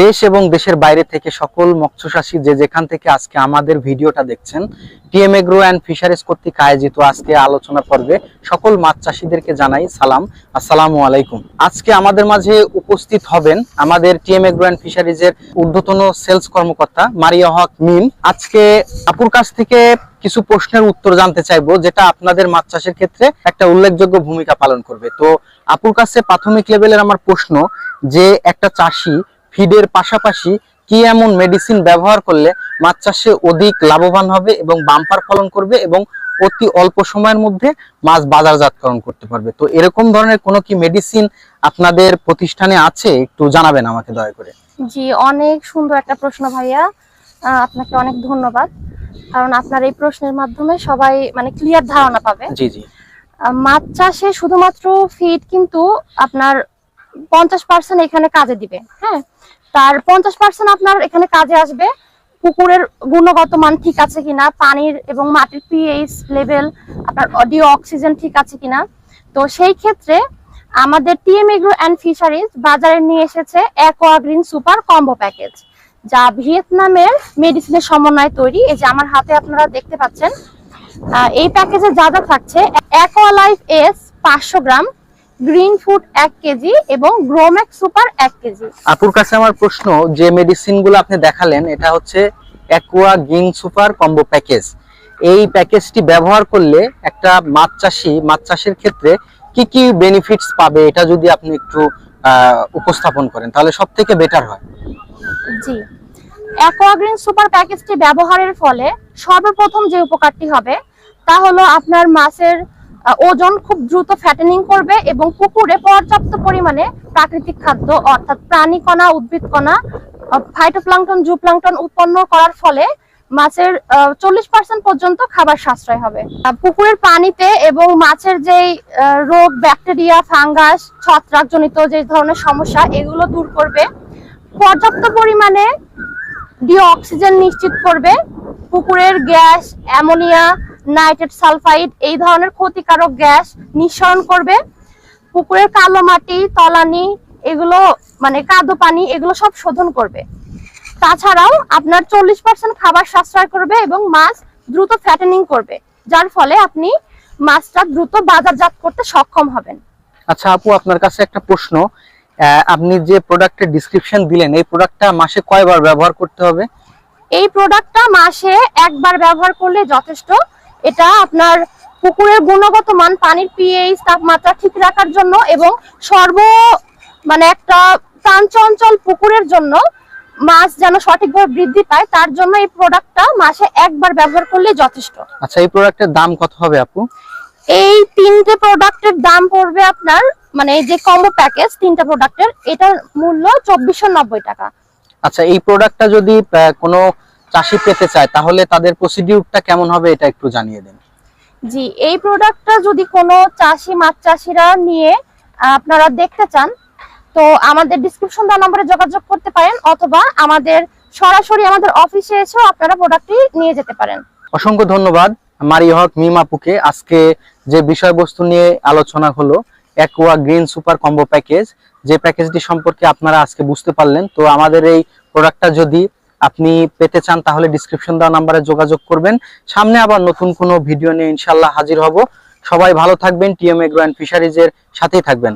দেশ এবং দেশের বাইরে থেকে সকল মৎস্যচাষী যে যেখান থেকে আজকে আমাদের ভিডিওটা দেখছেন, টিএম এগ্রো অ্যান্ড ফিশারিজ কর্তৃক আয়োজিত আজকে আলোচনা পর্বে সকল মাছ চাষীদেরকে জানাই সালাম। আসসালামু আলাইকুম। আজকে আমাদের মাঝে উপস্থিত হবেন আমাদের টিএম এগ্রো অ্যান্ড ফিশারিজের ঊর্ধ্বতন সেলস কর্মকর্তা মারিয়া হক মিম। আজকে আপুর কাছ থেকে কিছু প্রশ্নের উত্তর জানতে চাইব, যেটা আপনাদের মাছ চাষের ক্ষেত্রে একটা উল্লেখযোগ্য ভূমিকা পালন করবে। তো আপুর কাছে প্রাথমিক লেভেলের আমার প্রশ্ন যে একটা চাষি ফিডের পাশাপাশি কি এমন মেডিসিন ব্যবহার করলে মাছ চাষে অধিক লাভবান হবে এবং বাম্পার ফলন করবে এবং অতি অল্প সময়ের মধ্যে মাছ বাজারজাতকরণ করতে পারবে? তো এরকম ধরনের কোনো কি মেডিসিন আপনাদের প্রতিষ্ঠানে আছে? একটু জানাবেন আমাকে দয়া করে। জি অনেক সুন্দর একটা প্রশ্ন ভাইয়া। আপনাকে অনেক ধন্যবাদ। কারণ আপনার এই প্রশ্নের মাধ্যমে সবাই মানে ক্লিয়ার ধারণা পাবে। জি জি। মাছ চাষে শুধুমাত্র ফিড কিন্তু আপনার পঞ্চাশ পার্সেন্ট এখানে কাজে দিবে হ্যাঁ? তার পঞ্চাশ পার্সেন্ট আপনার এখানে কাজে আসবে। পুকুরের গুণগত মান ঠিক আছে কিনা, পানির এবং মাটির পিএইচ লেভেল আপনার অডিও অক্সিজেন ঠিক আছে কিনা। তো সেই ক্ষেত্রে আমাদের টিএম এগ্রো অ্যান্ড ফিশারিজ বাজারে নিয়ে এসেছে aqua green super combo package যা ভিয়েতনামের মেডিসিনের সমন্বয়ে তৈরি। এই যে আমার হাতে আপনারা দেখতে পাচ্ছেন এই প্যাকেজে যা যা থাকছে অ্যাকোয়া লাইফ এস পাঁচশো গ্রাম গ্রিন ফুড এক কেজি এবং গ্রোম্যাক সুপার এক কেজি। আপুর কাছে আমার প্রশ্ন যে মেডিসিনগুলো আপনি দেখালেন এটা হচ্ছে aqua green super combo package এই প্যাকেজটি ব্যবহার করলে একটা মাছ চাষি মাছ চাষের ক্ষেত্রে কি কি বেনিফিটস পাবে এটা যদি আপনি একটু উপস্থাপন করেন তাহলে সব থেকে বেটার হয়। জি। অ্যাকোয়াগ্রিন সুপার প্যাকেজটি ব্যবহারের ফলে সর্বপ্রথম যে উপকারটি হবে তা হলো আপনার মাছের ওজন খুব দ্রুত ফ্যাটেনিং করবে এবং পুকুরে পর্যাপ্ত পরিমাণে প্রাকৃতিক খাদ্য, অর্থাৎ প্রাণীকণা, উদ্ভিদকণা ফাইটোপ্লাঙ্কটন জুপ্লাঙ্কটন উৎপন্ন করার ফলে মাছের চল্লিশ পার্সেন্ট পর্যন্ত খাবার সাশ্রয় হবে। পুকুরের পানিতে এবং মাছের যেই রোগ ব্যাকটেরিয়া ফাঙ্গাস ছত্রাকজনিত যে ধরনের সমস্যা, এগুলো দূর করবে। পর্যাপ্ত পরিমাণে ডিঅক্সিজেন নিশ্চিত করবে। পুকুরের গ্যাস অ্যামোনিয়া নাইট্রেট সালফাইড এই ধরনের ক্ষতিকারক গ্যাস নিঃসরণ করবে। পুকুরের কালো মাটি তলানি এগুলো মানে কাদো পানি এগুলো সব শোধন করবে। তাছাড়াও আপনার চল্লিশ পার্সেন্ট খাবার সাশ্রয় করবে এবং মাছ দ্রুত ফ্যাটেনিং করবে যার ফলে আপনি মাছটা দ্রুত বাজারজাত করতে সক্ষম হবেন। আচ্ছা আপু আপনার কাছে একটা প্রশ্ন। আপনি যে প্রোডাক্টের ডিসক্রিপশন দিলেন এই প্রোডাক্টটা মাসে কয়বার ব্যবহার করতে হবে? এই প্রোডাক্টটা মাসে একবার ব্যবহার করলে যথেষ্ট। এটা আপনার পুকুরের গুণগত মান পানির পিএইচ তাপমাত্রা ঠিক রাখার জন্য এবং সর্ব মানে একটা প্রাণচঞ্চল পুকুরের জন্য মাছ যেন সঠিকভাবে বৃদ্ধি পায় তার জন্য এই প্রোডাক্টটা মাসে একবার ব্যবহার করলে যথেষ্ট। আচ্ছা এই প্রোডাক্টের দাম কত হবে আপু? এই তিনটে প্রোডাক্টের দাম পড়বে আপনার মানে এই যে কম্বো প্যাকেজ তিনটা প্রোডাক্টের এটার মূল্য চব্বিশশো টাকা। আচ্ছা এই প্রোডাক্টটা যদি কোনো চাষি পেতে চায় তাহলে তাদের প্রসিডিউরটা কেমন হবে এটা একটু জানিয়ে দিন। জি এই প্রোডাক্টটা যদি কোনো চাষি মাছ চাষিরা নিয়ে আপনারা দেখতে চান তো আমাদের ডিসক্রিপশন দেওয়া নম্বরে যোগাযোগ করতে পারেন অথবা আমাদের সরাসরি আমাদের অফিসে এসেও আপনারা প্রোডাক্টটি নিয়ে যেতে পারেন। অসংখ্য ধন্যবাদ মারি হক মিম আপুকে আজকে যে বিষয়বস্তু নিয়ে আলোচনা হলো aqua green super combo package যে প্যাকেজটি সম্পর্কে আপনারা আজকে বুঝতে পারলেন তো আমাদের এই প্রোডাক্টটা যদি আপনি পেতে চান, তাহলে ডিসক্রিপশন দেওয়া নাম্বারে যোগাযোগ করবেন। সামনে আবার নতুন কোনো ভিডিও নিয়ে ইনশাল্লাহ হাজির হব। সবাই ভালো থাকবেন টিএম এগ্রো অ্যান্ড ফিশারিজের সাথেই থাকবেন।